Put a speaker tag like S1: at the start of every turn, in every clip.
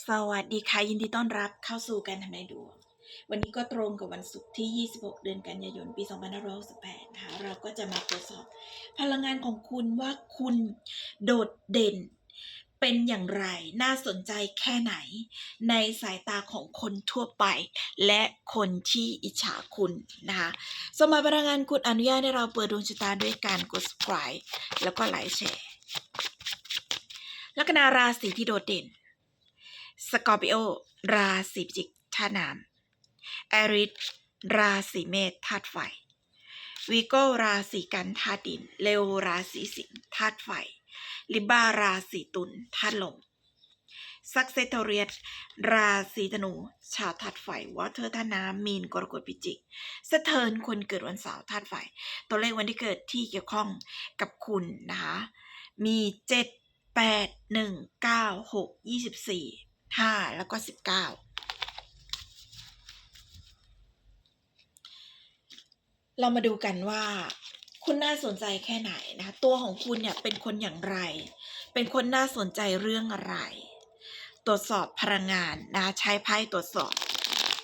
S1: สวัสดีค่ะ ยินดีต้อนรับเข้าสู่การทำนายดวง วันนี้ก็ตรงกับวันศุกร์ที่ 26 เดือนกันยายน ปี 2568นะคะเราก็จะมาตรวจสอบ พลังงานของคุณว่าคุณโดดเด่น เป็นอย่างไรน่าสนใจแค่ไหน ในสายตาของคนทั่วไป และคนที่อิจฉาคุณนะคะสมายพลังงานคุณอนุญาตให้เราเปิดดวงชะตาด้วยการกด subscribe แล้วก็ไลค์แชร์ลัคนาราศีที่โดดเด่น สกอร์ปิโอ ราศีพิจิกธาตุน้ำแอริสราศีเมษธาตุไฟวีโกราศีกันธาตุดิน เลโอราศีสิงห์ธาตุไฟ ลิบาราศีตุลธาตุลมซักเซตเรียสราศีธนู ชาวธาตุไฟวอเตอร์ธาตุน้ำมีนกรกฎพิจิกสะเทินคนเกิดวันเสาร์ธาตุไฟ ตัวเลขวันที่เกิดที่เกี่ยวข้องกับคุณนะคะ มีเจ็ดแปดหนึ่งเก้าหกยี่สิบสี่ ห้าแล้วก็สิบเก้าเรามาดูกันว่า คุณน่าสนใจแค่ไหนนะคะตัวของคุณเนี่ยเป็นคนอย่างไร เป็นคนน่าสนใจเรื่องอะไร ตรวจสอบพลังงานนะใช้ไพ่ตรวจสอบ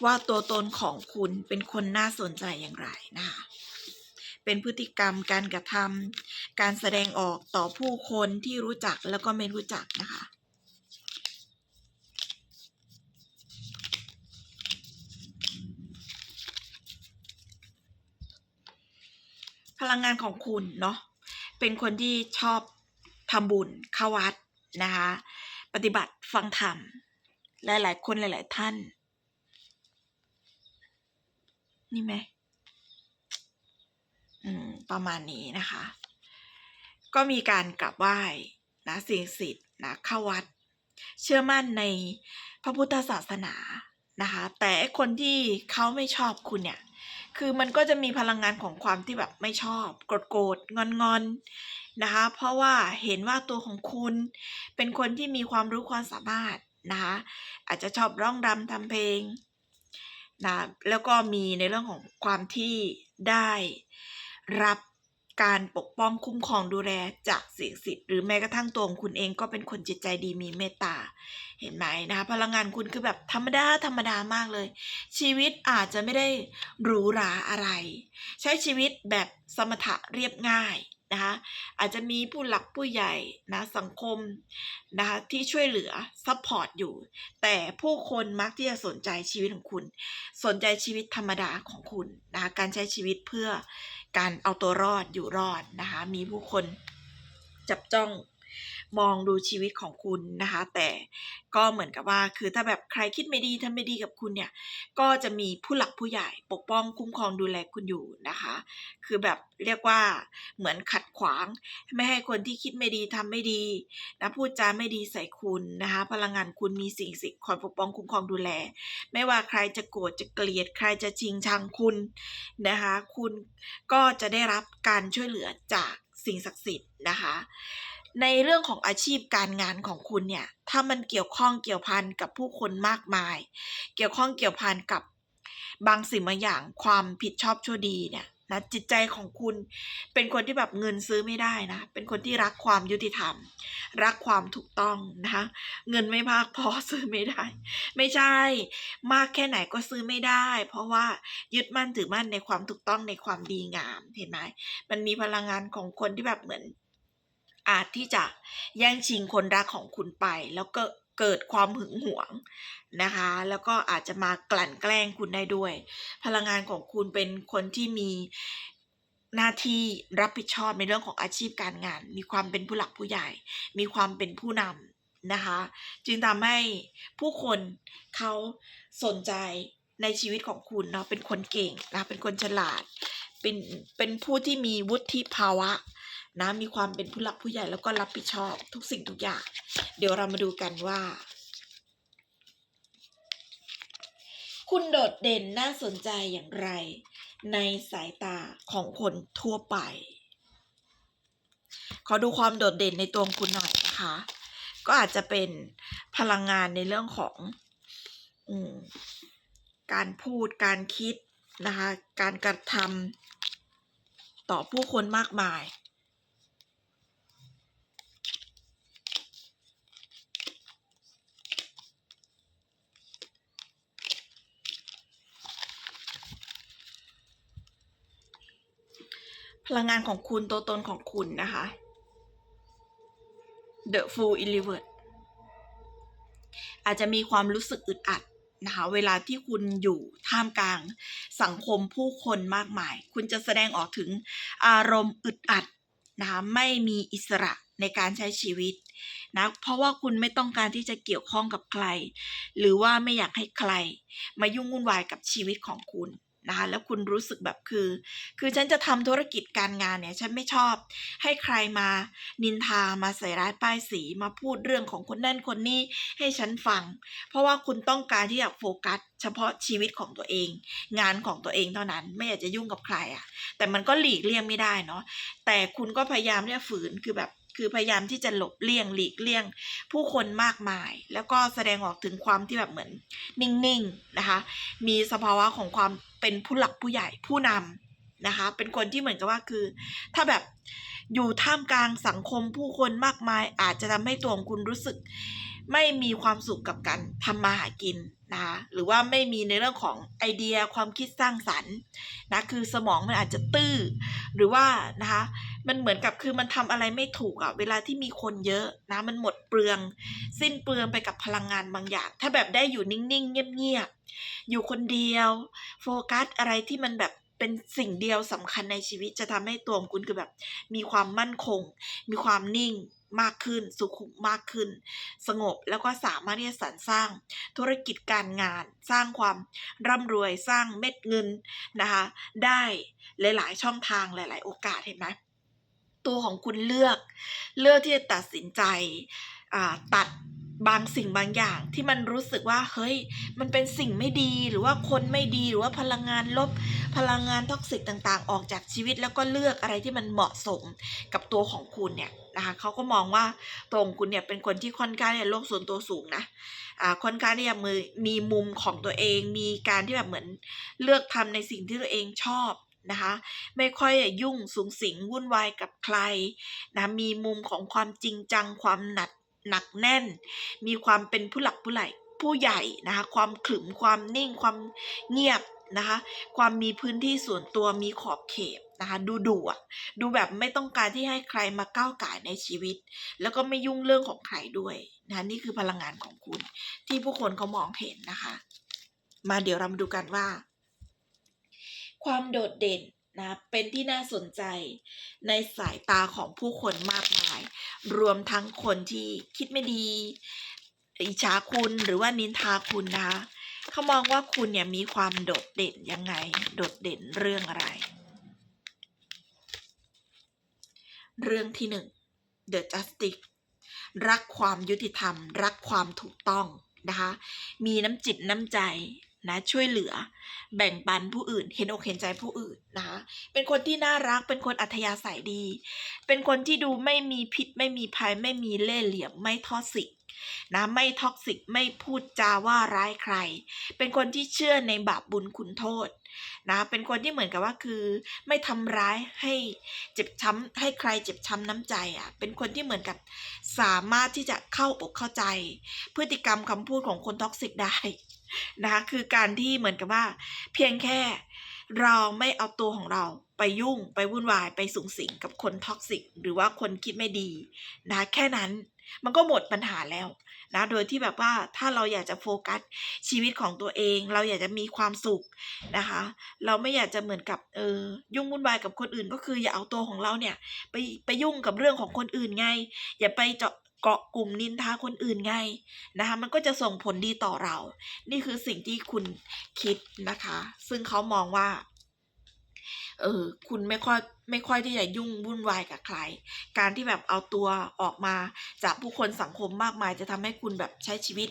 S1: ว่าตัวตนของคุณเป็นคนน่าสนใจอย่างไรนะคะเป็นพฤติกรรมการกระทำการแสดงออกต่อผู้คนที่รู้จักแล้วก็ไม่รู้จักนะคะ พลังงานของคุณเนาะเป็นคนที่ชอบทำบุญเข้าวัดนะคะปฏิบัติฟังธรรมหลายๆคนหลาย ๆ ท่าน นี่ไหมอืมประมาณนี้นะคะ ก็มีการกราบไหว้นะสิ่งศักดิ์สิทธิ์นะเข้าวัด เชื่อมั่นในพระพุทธศาสนานะคะ แต่คนที่เขาไม่ชอบคุณเนี่ย คือมันก็จะมีพลังงานของความที่แบบไม่ชอบโกรธโกรธงอนงอนนะคะ เพราะว่าเห็นว่าตัวของคุณเป็นคนที่มีความรู้ความสามารถนะคะ อาจจะชอบร้องรำทำเพลงนะแล้วก็มีในเรื่องของความที่ได้รับ การปกป้องคุ้มครองดูแลจากสิ่งสิทธิ์หรือแม้กระทั่งตัวของคุณเองก็เป็นคนจิตใจดีมีเมตตา เห็นไหมนะคะ พลังงานคุณคือแบบธรรมดาธรรมดามากเลย ชีวิตอาจจะไม่ได้หรูหราอะไร ใช้ชีวิตแบบสมถะเรียบง่ายนะคะอาจจะมีผู้หลักผู้ใหญ่นะสังคมนะคะที่ช่วยเหลือซัพพอร์ตอยู่ แต่ผู้คนมักที่จะสนใจชีวิตของคุณ สนใจชีวิตธรรมดาของคุณนะคะการใช้ชีวิตเพื่อ การเอาตัวรอดอยู่รอดนะคะ มีผู้คนจับจ้อง มองดูชีวิตของคุณนะคะ แต่ก็เหมือนกับว่าคือถ้าแบบใครคิดไม่ดีทำไม่ดีกับคุณเนี่ย ก็จะมีผู้หลักผู้ใหญ่ปกป้องคุ้มครองดูแลคุณอยู่นะคะ คือแบบเรียกว่าเหมือนขัดขวาง ไม่ให้คนที่คิดไม่ดีทำไม่ดีนะพูดจาไม่ดีใส่คุณนะคะ พลังงานคุณมีสิ่งสิ่งคอยปกป้องคุ้มครองดูแล ไม่ว่าใครจะโกรธจะเกลียด ใครจะชิงชังคุณนะคะ คุณก็จะได้รับการช่วยเหลือจากสิ่งศักดิ์สิทธิ์นะคะ ในเรื่องของอาชีพการงานของคุณเนี่ย ถ้ามันเกี่ยวข้องเกี่ยวพันกับผู้คนมากมาย เกี่ยวข้องเกี่ยวพันกับบางสิ่งบางอย่างความผิดชอบชั่วดีเนี่ยนะจิตใจของคุณเป็นคนที่แบบเงินซื้อไม่ได้นะ เป็นคนที่รักความยุติธรรม รักความถูกต้องนะคะเงินไม่มากพอซื้อไม่ได้ ไม่ใช่ มากแค่ไหนก็ซื้อไม่ได้ เพราะว่ายึดมั่นถือมั่นในความถูกต้องในความดีงามเห็นไหมมันมีพลังงานของคนที่แบบเหมือน อาจที่จะแย่งชิงคนรักของคุณไป แล้วก็เกิดความหึงหวงนะคะ แล้วก็อาจจะมากลั่นแกล้งคุณได้ด้วย พลังงานของคุณเป็นคนที่มีหน้าที่รับผิดชอบในเรื่องของอาชีพการงาน มีความเป็นผู้หลักผู้ใหญ่ มีความเป็นผู้นำนะคะ จึงทำให้ผู้คนเขาสนใจในชีวิตของคุณเนาะเป็นคนเก่งนะเป็นคนฉลาด เป็นเป็นผู้ที่มีวุฒิภาวะ นะมีความเป็นผู้หลักผู้ใหญ่แล้วก็รับผิดชอบทุกสิ่งทุกอย่าง เดี๋ยวเรามาดูกันว่า คุณโดดเด่นน่าสนใจอย่างไร ในสายตาของคนทั่วไป ขอดูความโดดเด่นในตัวคุณหน่อยนะคะ ก็อาจจะเป็นพลังงานในเรื่องของอการพูดการคิดนะคะ การกระทำต่อผู้คนมากมาย พลังงานของคุณตัวตนของคุณนะคะ The Full i l i v e r อาจจะมีความรู้สึกอึดอัดนะคะเวลาที่คุณอยู่ท่ามกลางสังคมผู้คนมากมาย คุณจะแสดงออกถึงอารมณ์อึดอัดนะคะไม่มีอิสระในการใช้ชีวิตนะเพราะว่าคุณไม่ต้องการที่จะเกี่ยวข้องกับใคร หรือว่าไม่อยากให้ใคร มายุ่งวุ่นวายกับชีวิตของคุณ นะคะแล้วคุณรู้สึกแบบคือ คือฉันจะทำธุรกิจการงานเนี่ยฉันไม่ชอบ ให้ใครมานินทามาใส่ร้ายป้ายสีมาพูดเรื่องของคนนั่นคนนี้ให้ฉันฟัง เพราะว่าคุณต้องการที่จะโฟกัสเฉพาะชีวิตของตัวเอง งานของตัวเองเท่านั้นไม่อยากจะยุ่งกับใครอะ่ะ แต่มันก็หลีกเลี่ยงไม่ได้เนาะแต่คุณก็พยายามที่จะฝืนคือแบบ คือพยายามที่จะหลบเลี่ยงหลีกเลี่ยง ผู้คนมากมาย แล้วก็แสดงออกถึงความที่แบบเหมือน นิ่งๆนะคะ มีสภาวะของความเป็นผู้หลักผู้ใหญ่ผู้นำนะคะ เป็นคนที่เหมือนกับว่าคือ ถ้าแบบอยู่ท่ามกลางสังคมผู้คนมากมาย อาจจะทำให้ตัวของคุณรู้สึก ไม่มีความสุขกับการทำมาหากิน นะคะหรือว่าไม่มีในเรื่องของไอเดียความคิดสร้างสรรค์นะคือสมองมันอาจจะตื้อ หรือว่านะคะมันเหมือนกับคือมันทำอะไรไม่ถูกอะเวลาที่มีคนเยอะนะมันหมดเปลือง สิ้นเปลืองไปกับพลังงานบางอย่าง ถ้าแบบได้อยู่นิ่งๆ เงียบๆ อยู่คนเดียว โฟกัสอะไรที่มันแบบเป็นสิ่งเดียวสำคัญในชีวิตจะทำให้ตัวองคุณคือแบบ มีความมั่นคง มีความนิ่ง มากขึ้น สุขุมมากขึ้น สงบแล้วก็สามารถที่จะสรรสร้าง ธุรกิจการงาน สร้างความร่ำรวยสร้างเม็ดเงินนะคะได้หลาย ๆ ช่องทางหลาย ๆ โอกาสเห็นไหมตัวของคุณเลือกเลือกที่จะตัดสินใจตัดบางสิ่งบางอย่างที่มันรู้สึกว่าเฮ้ยมันเป็นสิ่งไม่ดีหรือว่าคนไม่ดีหรือว่าพลังงานลบพลังงานท็อกซิกต่างๆ ออกจากชีวิตแล้วก็เลือกอะไรที่มันเหมาะสมกับตัวของคุณเนี่ย นะคะเขาก็มองว่าตัวของคุณเนี่ยเป็นคนที่ค่อนข้างเนี่ยโลกส่วนตัวสูงนะอ่าค่อนข้างที่จะมือมีมุมของตัวเอง มีการที่แบบเหมือนเลือกทำในสิ่งที่ตัวเองชอบนะคะไม่ค่อยยุ่งสูงสิงวุ่นวายกับใครนะมีมุมของความจริงจังความหนักหนักแน่น มีความเป็นผู้หลักผู้ใหญ่ผู้ใหญ่นะคะความขรึมความนิ่งความเงียบนะคะความมีพื้นที่ส่วนตัวมีขอบเขต นะคะดูดุอะดูแบบไม่ต้องการที่ให้ใครมาก้าวไก่ในชีวิต แล้วก็ไม่ยุ่งเรื่องของใครด้วยนะ,ะนี่คือพลังงานของคุณ ที่ผู้คนเขามองเห็นนะคะ มาเดี๋ยวเรามาดูกันว่า ความโดดเด่นนะเป็นที่น่าสนใจในสายตาของผู้คนมากมาย รวมทั้งคนที่คิดไม่ดี อิจฉาคุณหรือว่านินทาคุณนะคะเขามองว่าคุณเนี่ยมีความโดดเด่นยังไง โดดเด่นเรื่องอะไร เรื่องที่หนึ่ง The Justice รักความยุติธรรม รักความถูกต้องนะคะ มีน้ำจิตน้ำใจ นะช่วยเหลือ แบ่งปันผู้อื่น เห็นอกเห็นใจผู้อื่นนะคะเป็นคนที่น่ารักเป็นคนอัธยาศัยดี เป็นคนที่ดูไม่มีพิษ ไม่มีภัยไม่มีเล่ห์เหลี่ยมไม่ทอดสิกนะไม่ท็อกซิกไม่พูดจาว่าร้ายใคร เป็นคนที่เชื่อในบาปบุญคุณโทษนะเป็นคนที่เหมือนกับว่าคือ ไม่ทำร้ายให้เจ็บช้ำให้ใครเจ็บช้ำน้ำใจอะ เป็นคนที่เหมือนกับสามารถที่จะเข้าอกเข้าใจ พฤติกรรมคำพูดของคนท็อกซิกได้ นะคะคือการที่เหมือนกับว่า เพียงแค่เราไม่เอาตัวของเราไปยุ่งไปวุ่นวายไปสูงสิงกับคนท็อกซิกหรือว่าคนคิดไม่ดีนะแค่นั้นมันก็หมดปัญหาแล้วนะโดยที่แบบว่าถ้าเราอยากจะโฟกัสชีวิตของตัวเอง เราอยากจะมีความสุขนะคะ เราไม่อยากจะเหมือนกับเออยุ่งวุ่นวายกับคนอื่น ก็คืออย่าเอาตัวของเราเนี่ยไปไปยุ่งกับเรื่องของคนอื่นไง อย่าไปเจาะ เกาะกลุ่มนินทาคนอื่นไงนะคะ มันก็จะส่งผลดีต่อเรา นี่คือสิ่งที่คุณคิดนะคะ ซึ่งเขามองว่า เออ คุณไม่ค่อยไม่ค่อยที่จะยุ่งวุ่นวายกับใคร การที่แบบเอาตัวออกมาจากผู้คนสังคมมากมาย จะทำให้คุณแบบใช้ชีวิต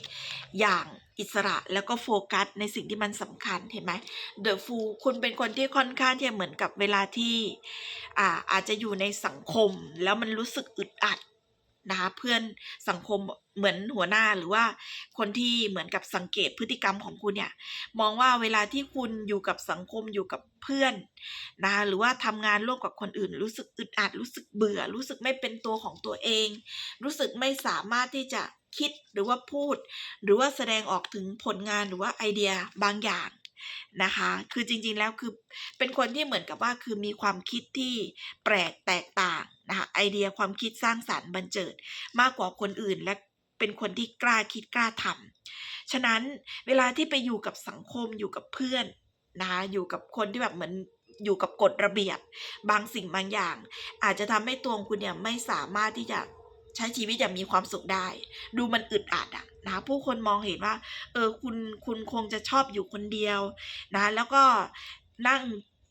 S1: อย่างอิสระแล้วก็โฟกัสในสิ่งที่มันสำคัญเห็นไหมเดอะฟูคุณเป็นคนที่ค่อนข้างที่เหมือนกับเวลาที่ อ่าอาจจะอยู่ในสังคม แล้วมันรู้สึกอึดอัด นะคะเพื่อนสังคมเหมือนหัวหน้าหรือว่าคนที่เหมือนกับสังเกตพฤติกรรมของคุณเนี่ยมองว่าเวลาที่คุณอยู่กับสังคมอยู่กับเพื่อนนะคะหรือว่าทำงานร่วมกับคนอื่น รู้สึกอึดอัดรู้สึกเบื่อ รู้สึกไม่เป็นตัวของตัวเอง รู้สึกไม่สามารถที่จะคิดหรือว่าพูด หรือว่าแสดงออกถึงผลงานหรือว่าไอเดียบางอย่าง นะคะ คือจริงๆแล้วคือเป็นคนที่เหมือนกับว่าคือมีความคิดที่แปลกแตกต่างนะคะไอเดียความคิดสร้างสรรค์บันเจิดมากกว่าคนอื่นและเป็นคนที่กล้าคิดกล้าทำฉะนั้นเวลาที่ไปอยู่กับสังคมอยู่กับเพื่อนนะคะอยู่กับคนที่แบบเหมือนอยู่กับกฎระเบียบ บางสิ่งบางอย่าง อาจจะทำให้ตัวองคุณเนี่ยไม่สามารถที่จะ ใช้ชีวิตอย่างมีความสุขได้ ดูมันอึดอัดอะนะผู้คนมองเห็นว่า เออคุณคุณคงจะชอบอยู่คนเดียวนะแล้วก็นั่ง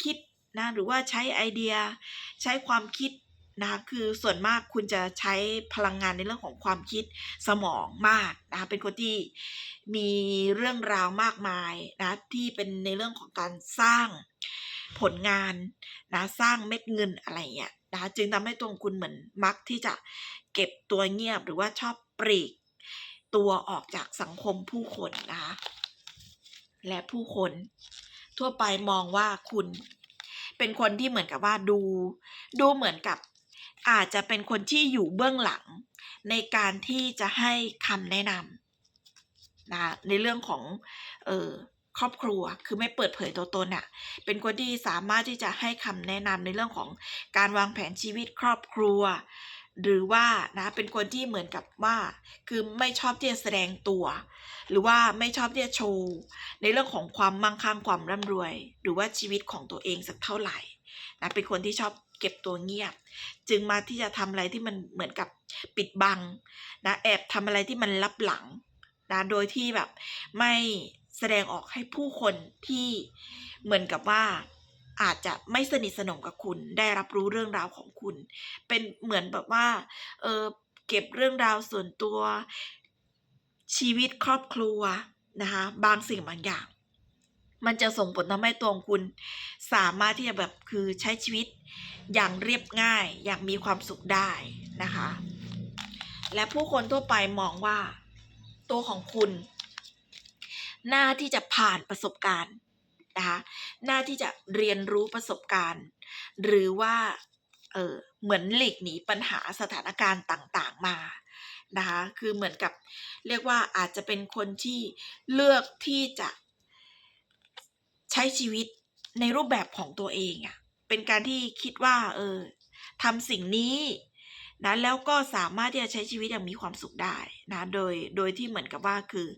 S1: คิดนะหรือว่าใช้ไอเดียใช้ความคิดนะคือส่วนมากคุณจะใช้พลังงานในเรื่องของความคิดสมองมากนะเป็นคนที่มีเรื่องราวมากมายนะที่เป็นในเรื่องของการสร้างผลงานนะสร้างเม็ดเงินอะไรเงี้ยนะคะจึงทำให้ตัวคุณเหมือนมักที่จะ เก็บตัวเงียบหรือว่าชอบปลีก ตัวออกจากสังคมผู้คนนะคะและผู้คน ทั่วไปมองว่าคุณ เป็นคนที่เหมือนกับว่าดู ดูเหมือนกับอาจจะเป็นคนที่อยู่เบื้องหลัง ในการที่จะให้คำแนะนำนะในเรื่องของเออครอบครัวคือไม่เปิดเผยตัวตนอะ่ะเป็นคนที่สามารถที่จะให้คำแนะนำในเรื่องของการวางแผนชีวิตครอบครัว หรือว่านะเป็นคนที่เหมือนกับว่า คือไม่ชอบที่จะแสดงตัว หรือว่าไม่ชอบที่จะโชว์ ในเรื่องของความมั่งคั่งความร่ำรวย หรือว่าชีวิตของตัวเองสักเท่าไหร่นะเป็นคนที่ชอบเก็บตัวเงียบ จึงมาที่จะทำอะไรที่มันเหมือนกับปิดบังนะแอบทำอะไรที่มันลับหลังนะโดยที่แบบไม่แสดงออกให้ผู้คนที่เหมือนกับว่า อาจจะไม่สนิทสนมกับคุณ ได้รับรู้เรื่องราวของคุณ เป็นเหมือนแบบว่า เออเก็บเรื่องราวส่วนตัว ชีวิตครอบครัวนะคะบางสิ่งบางอย่าง มันจะส่งผลทำให้ตัวของคุณ สามารถที่จะแบบคือใช้ชีวิตอย่างเรียบง่าย อย่างมีความสุขได้นะคะ และผู้คนทั่วไปมองว่า ตัวของคุณ หน้าที่จะผ่านประสบการณ์ นะคะหน้าที่จะเรียนรู้ประสบการณ์ หรือว่าเออเหมือนหลีกหนีปัญหาสถานการณ์ต่างๆมานะคะคือเหมือนกับเรียกว่าอาจจะเป็นคนที่เลือกที่จะใช้ชีวิตในรูปแบบของตัวเองอะ่ะเป็นการที่คิดว่าเออทำสิ่งนี้ นะแล้วก็สามารถที่จะใช้ชีวิตอย่างมีความสุขได้นะโดยโดยที่เหมือนกับว่าคือ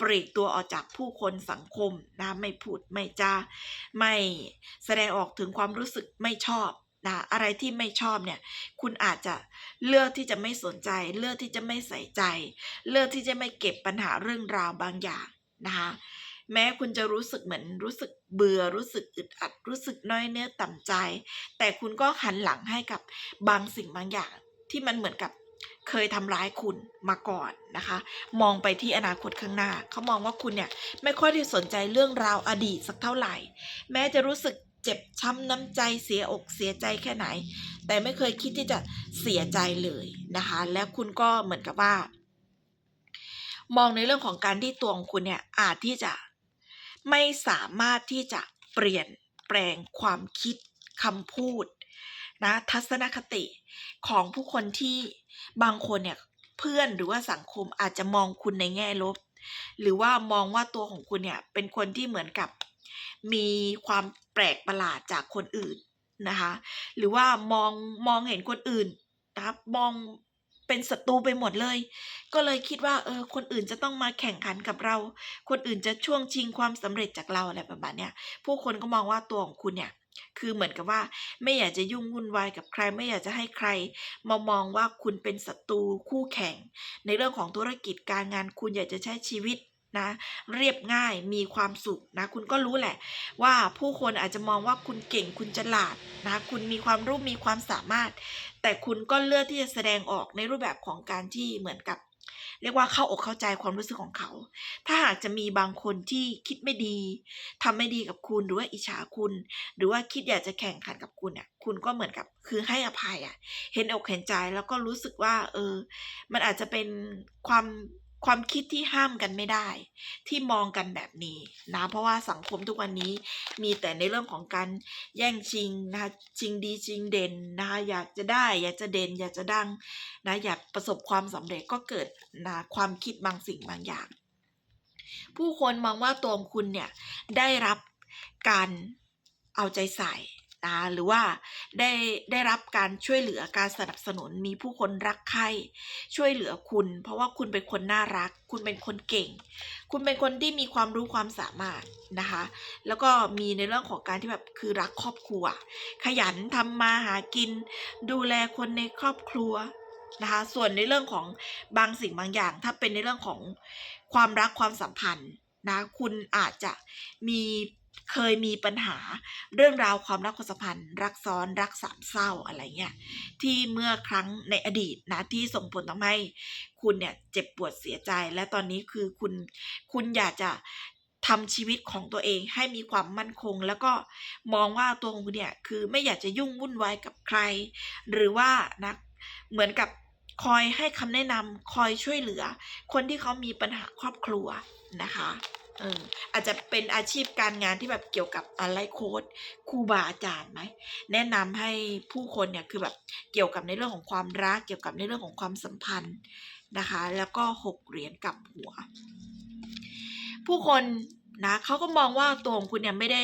S1: ปลีกตัวออกจากผู้คนสังคมนะไม่พูดไม่จาไม่แสดงออกถึงความรู้สึกไม่ชอบนะอะไรที่ไม่ชอบเนี่ย คุณอาจจะเลือกที่จะไม่สนใจ เลือกที่จะไม่ใส่ใจ เลือกที่จะไม่เก็บปัญหาเรื่องราวบางอย่างนะคะแม้คุณจะรู้สึกเหมือนรู้สึกเบื่อรู้สึกอึดอัด รู้สึกน้อยเนื้อต่ำใจ แต่คุณก็หันหลังให้กับบางสิ่งบางอย่าง ที่มันเหมือนกับเคยทำร้ายคุณมาก่อนนะคะ มองไปที่อนาคตข้างหน้า เขามองว่าคุณเนี่ยไม่ค่อยได้สนใจเรื่องราวอดีตสักเท่าไหร่ แม้จะรู้สึกเจ็บช้ำน้ำใจเสียอกเสียใจแค่ไหน แต่ไม่เคยคิดที่จะเสียใจเลยนะคะ และคุณก็เหมือนกับว่า มองในเรื่องของการที่ตัวของคุณเนี่ยอาจที่จะไม่สามารถที่จะเปลี่ยนแปลงความคิดคำพูด นะทัศนคติของผู้คนที่บางคนเนี่ยเพื่อนหรือว่าสังคมอาจจะมองคุณในแง่ลบ หรือว่ามองว่าตัวของคุณเนี่ยเป็นคนที่เหมือนกับมีความแปลกประหลาดจากคนอื่นนะคะหรือว่ามองมองเห็นคนอื่นนะครับมองเป็นศัตรูไปหมดเลย ก็เลยคิดว่าเออคนอื่นจะต้องมาแข่งขันกับเรา คนอื่นจะช่วงชิงความสำเร็จจากเราอะไรประมาณเนี้ยผู้คนก็มองว่าตัวของคุณเนี่ย คือเหมือนกับว่าไม่อยากจะยุ่งวุ่นวายกับใคร ไม่อยากจะให้ใคร มามองว่าคุณเป็นศัตรูคู่แข่ง ในเรื่องของธุรกิจการงานคุณอยากจะใช้ชีวิตนะเรียบง่ายมีความสุขนะคุณก็รู้แหละ ว่าผู้คนอาจจะมองว่าคุณเก่งคุณฉลาดนะคุณมีความรู้มีความสามารถ แต่คุณก็เลือกที่จะแสดงออกในรูปแบบของการที่เหมือนกับ เรียกว่าเข้าอกเข้าใจความรู้สึกของเขา ถ้าหากจะมีบางคนที่คิดไม่ดีทำไม่ดีกับคุณหรือว่าอิจฉาคุณ หรือว่าคิดอยากจะแข่งขันกับคุณเนี่ยคุณก็เหมือนกับคือให้อภัยอะ่ะ เห็นอกเห็นใจแล้วก็รู้สึกว่า เออ มันอาจจะเป็นความ ความคิดที่ห้ามกันไม่ได้ ที่มองกันแบบนี้นะเพราะว่าสังคมทุกวันนี้มีแต่ในเรื่องของการแย่งชิงนะคะชิงดีชิงเด่นนะคะอยากจะได้อยากจะเด่น อยากจะดังนะอยากประสบความสำเร็จก็เกิดนะความคิดบางสิ่งบางอย่าง ผู้คนมองว่าตัวคุณเนี่ยได้รับการเอาใจใส่ นะหรือว่าได้ได้รับการช่วยเหลือการสนับสนุนมีผู้คนรักใคร่ช่วยเหลือคุณ เพราะว่าคุณเป็นคนน่ารัก คุณเป็นคนเก่ง คุณเป็นคนที่มีความรู้ความสามารถนะคะ แล้วก็มีในเรื่องของการที่แบบคือรักครอบครัว ขยันทำมาหากิน ดูแลคนในครอบครัวนะคะส่วนในเรื่องของบางสิ่งบางอย่าง ถ้าเป็นในเรื่องของความรักความสัมพันธ์นะคุณอาจจะมี เคยมีปัญหาเรื่องราวความรักความสัมพันธ์ รักซ้อนรักสามเศร้าอะไรเงี้ยที่เมื่อครั้งในอดีตนะที่ส่งผลทำให้คุณเนี่ยเจ็บปวดเสียใจ และตอนนี้คือคุณคุณอยากจะทำชีวิตของตัวเองให้มีความมั่นคง แล้วก็มองว่าตัวของคุณเนี่ยคือไม่อยากจะยุ่งวุ่นวายกับใคร หรือว่านะเหมือนกับคอยให้คำแนะนำคอยช่วยเหลือ คนที่เขามีปัญหาครอบครัวนะคะ อาจจะเป็นอาชีพการงานที่แบบเกี่ยวกับอะไรโค้ดครูบาอาจารย์ไหมแนะนำให้ผู้คนเนี่ยคือแบบเกี่ยวกับในเรื่องของความรัก เกี่ยวกับในเรื่องของความสัมพันธ์นะคะ แล้วก็หกเหรียญกับหัว ผู้คนนะเขาก็มองว่าตัวของคุณเนี่ยไม่ได้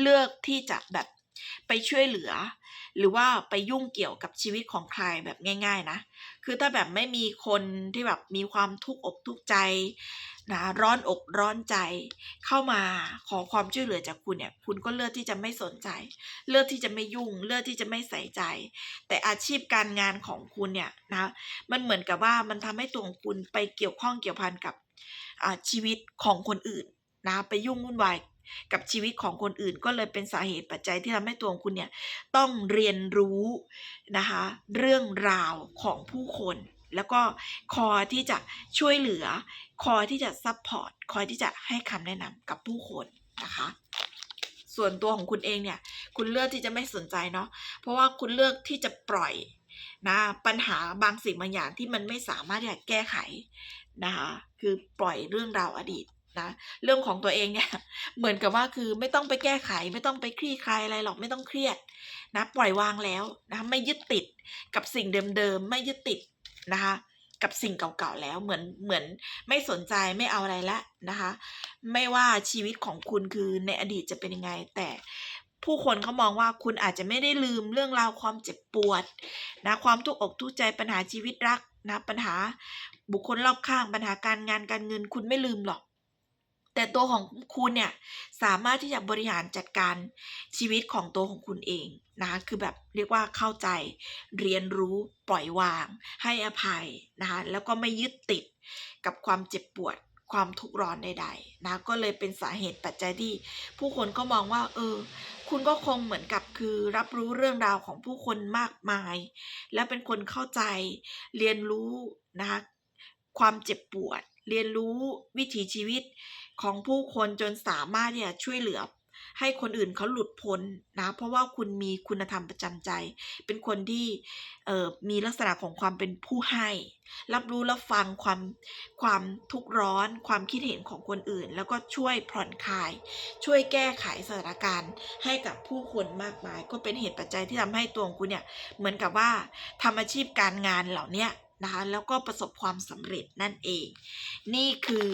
S1: เลือกที่จะแบบไปช่วยเหลือ หรือว่าไปยุ่งเกี่ยวกับชีวิตของใครแบบง่าย ๆนะ คือถ้าแบบไม่มีคนที่แบบมีความทุกข์อกทุกข์ใจนะร้อนอกร้อนใจ เข้ามาขอความช่วยเหลือจากคุณเนี่ยคุณก็เลือกที่จะไม่สนใจ เลือกที่จะไม่ยุ่ง เลือกที่จะไม่ใส่ใจ แต่อาชีพการงานของคุณเนี่ยนะมันเหมือนกับว่ามันทำให้ตัวของคุณไปเกี่ยวข้องเกี่ยวพันกับชีวิตของคนอื่นนะไปยุ่งวุ่นวาย กับชีวิตของคนอื่น ก็เลยเป็นสาเหตุปัจจัยที่ทำให้ตัวของคุณเนี่ยต้องเรียนรู้นะคะเรื่องราวของผู้คนแล้วก็คอที่จะช่วยเหลือ คอที่จะซัพพอร์ต คอที่จะให้คำแนะนำกับผู้คนนะคะ ส่วนตัวของคุณเองเนี่ย คุณเลือกที่จะไม่สนใจเนาะ เพราะว่าคุณเลือกที่จะปล่อยนะปัญหาบางสิ่งบางอย่างที่มันไม่สามารถที่จะแก้ไขนะคะ คือปล่อยเรื่องราวอดีต นะเรื่องของตัวเองเนี่ยเหมือนกับว่าคือไม่ต้องไปแก้ไข ไม่ต้องไปคลี่คลายอะไรหรอกไม่ต้องเครียดนะปล่อยวางแล้วนะไม่ยึดติดกับสิ่งเดิมๆไม่ยึดติดนะคะกับสิ่งเก่าๆแล้วเหมือนเหมือนไม่สนใจไม่เอาอะไรละนะคะไม่ว่าชีวิตของคุณคือในอดีตจะเป็นยังไง แต่ผู้คนเขามองว่าคุณอาจจะไม่ได้ลืมเรื่องราวความเจ็บปวดนะความทุกข์อกทุกข์ใจปัญหาชีวิตรักนะปัญหาบุคคลรอบข้างปัญหาการงานการเงินคุณไม่ลืมหรอก แต่ตัวของคุณเนี่ยสามารถที่จะบริหารจัดการชีวิตของตัวของคุณเองนะคะคือแบบเรียกว่าเข้าใจเรียนรู้ปล่อยวาง ให้อภัยนะคะแล้วก็ไม่ยึดติดกับความเจ็บปวดความทุกข์ร้อนใดๆนะก็เลยเป็นสาเหตุปัจจัยที่ ผู้คนก็มองว่า เออ คุณก็คงเหมือนกับคือรับรู้เรื่องราวของผู้คนมากมาย และเป็นคนเข้าใจเรียนรู้นะคะความเจ็บปวด เรียนรู้วิถีชีวิตของผู้คนจนสามารถที่จะช่วยเหลือ ให้คนอื่นเขาหลุดพ้นนะ เพราะว่าคุณมีคุณธรรมประจำใจ เป็นคนที่เอ่อมีลักษณะของความเป็นผู้ให้ รับรู้รับฟังความความทุกข์ร้อน ความคิดเห็นของคนอื่น แล้วก็ช่วยผ่อนคลาย ช่วยแก้ไขสถานการณ์ ให้กับผู้คนมากมาย ก็เป็นเหตุปัจจัยที่ทำให้ตัวของคุณเนี่ยเหมือนกับว่าทำอาชีพการงานเหล่าเนี้ นะคะแล้วก็ประสบความสำเร็จนั่นเอง นี่คือ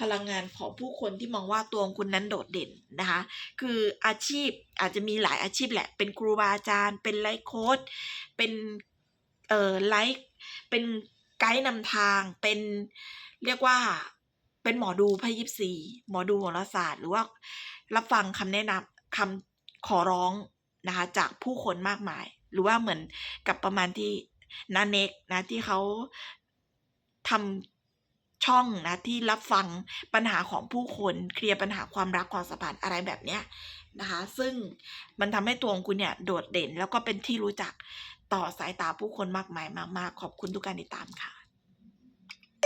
S1: พลังงานของผู้คนที่มองว่าตัวของคุณนั้นโดดเด่นนะคะคืออาชีพอาจจะมีหลายอาชีพแหละ เป็นครูบาอาจารย์ เป็นไลฟ์โค้ดเป็นเอ่อไลฟ์เป็นไกด์นำทางเป็นเรียกว่าเป็นหมอดูไพ่ยิปซีหมอดูโหราศาสตร์ หรือว่ารับฟังคำแนะนำคำขอร้องนะคะจากผู้คนมากมาย หรือว่าเหมือนกับประมาณที่ นาเน็กนะที่เขาทำช่องนะที่รับฟังปัญหาของผู้คนเคลียร์ปัญหาความรักความสัมพันธ์อะไรแบบเนี้ยนะคะซึ่งมันทำให้ตัวของคุณเนี่ยโดดเด่นแล้วก็เป็นที่รู้จักต่อสายตาผู้คนมากมายมากๆขอบคุณทุกการติดตามค่ะ